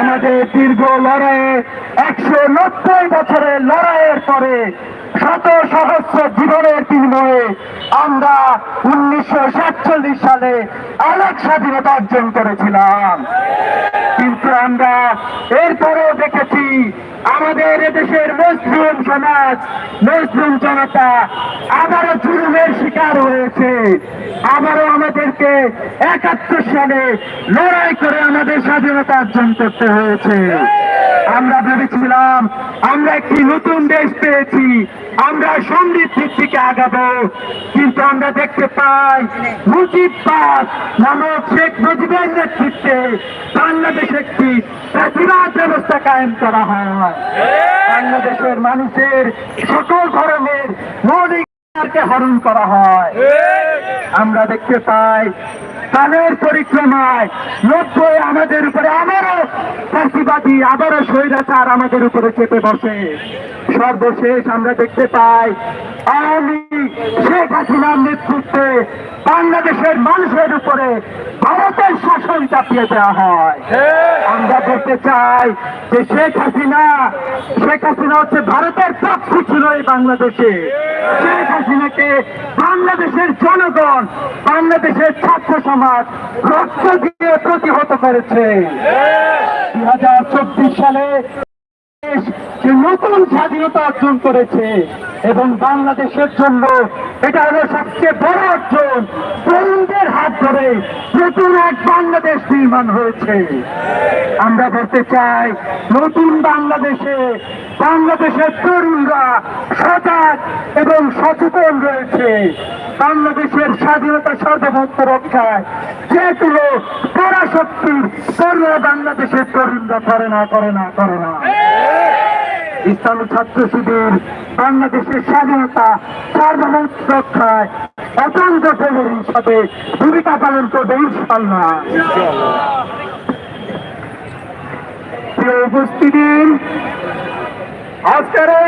আমাদের দীর্ঘ লড়াইয়ে একশো নব্বই বছরের লড়াইয়ের পরে শত সহস্র জীবনের বিনিময়ে আমরা উনিশশো সাতচল্লিশ সালে অনেক স্বাধীনতা অর্জন করেছিলাম। কিন্তু আমরা এরপরেও দেখেছি আমাদের এদেশের মুসলিম সমাজ, মুসলিম জনতা আবারও জুলুমের শিকার হয়েছে। আবারও আমাদেরকে একাত্তর সালে লড়াই করে আমাদের স্বাধীনতা অর্জন করতে হয়েছে। আমরা ভেবেছিলাম আমরা একটি নতুন দেশ পেয়েছি। আমরা সমৃদ্ধির দিকে আগাবো, কিন্তু আমরা দেখতে পাই মুজিববাদ নামক শেখ মুজিবের নেতৃত্বে বাংলাদেশে একটি প্রতিবাদ ব্যবস্থা কায়েম করা হয়। বাংলাদেশের মানুষের সকল ধরনের মৌলিক হরণ করা হয়। আমরা দেখতে পাই কালের পরিক্রমায় নব্বই আমাদের উপরে আবারও ফাঁসিবাদী, আবারও স্বৈরাচার আমাদের উপরে চেপে বসে। সর্বশেষ আমরা দেখতে পাই, আওয়ামী শেখ হাসিনার নেতৃত্বে বাংলাদেশের মানুষের উপরে ভারতের শাসন চাপিয়ে দেওয়া হয়। আমরা বলতে চাই যে শেখ হাসিনা শেখ হাসিনা হচ্ছে ভারতের পক্ষে ছিল এই বাংলাদেশে। শেখ হাসিনাকে বাংলাদেশের জনগণ, বাংলাদেশের ছাত্র সমাজ রক্ত দিয়ে প্রতিহত করেছে। দুই হাজার চব্বিশ সালে নতুন স্বাধীনতা অর্জন করেছে এবং বাংলাদেশের জন্য এটা হলো সবচেয়ে বড় অর্জন। তরুণদের নতুন এক বাংলাদেশ নির্মাণ হয়েছে। আমরা বলতে চাই, নতুন বাংলাদেশে বাংলাদেশের তরুণরা সজাগ এবং সচেতন রয়েছে। বাংলাদেশের স্বাধীনতা সার্বভৌমত্ব রক্ষায় যেগুলো পরাশক্তির তরুণরা বাংলাদেশের তরুণরা করে না করে না করে না। ইসলামী ছাত্র শিবির বাংলাদেশের স্বাধীনতা সার্বভৌমত্ব রক্ষায় অত্যন্ত প্রহরী হিসাবে ভূমিকা পালন করবে ইনশাল্লাহ উপস্থিতি, আজকের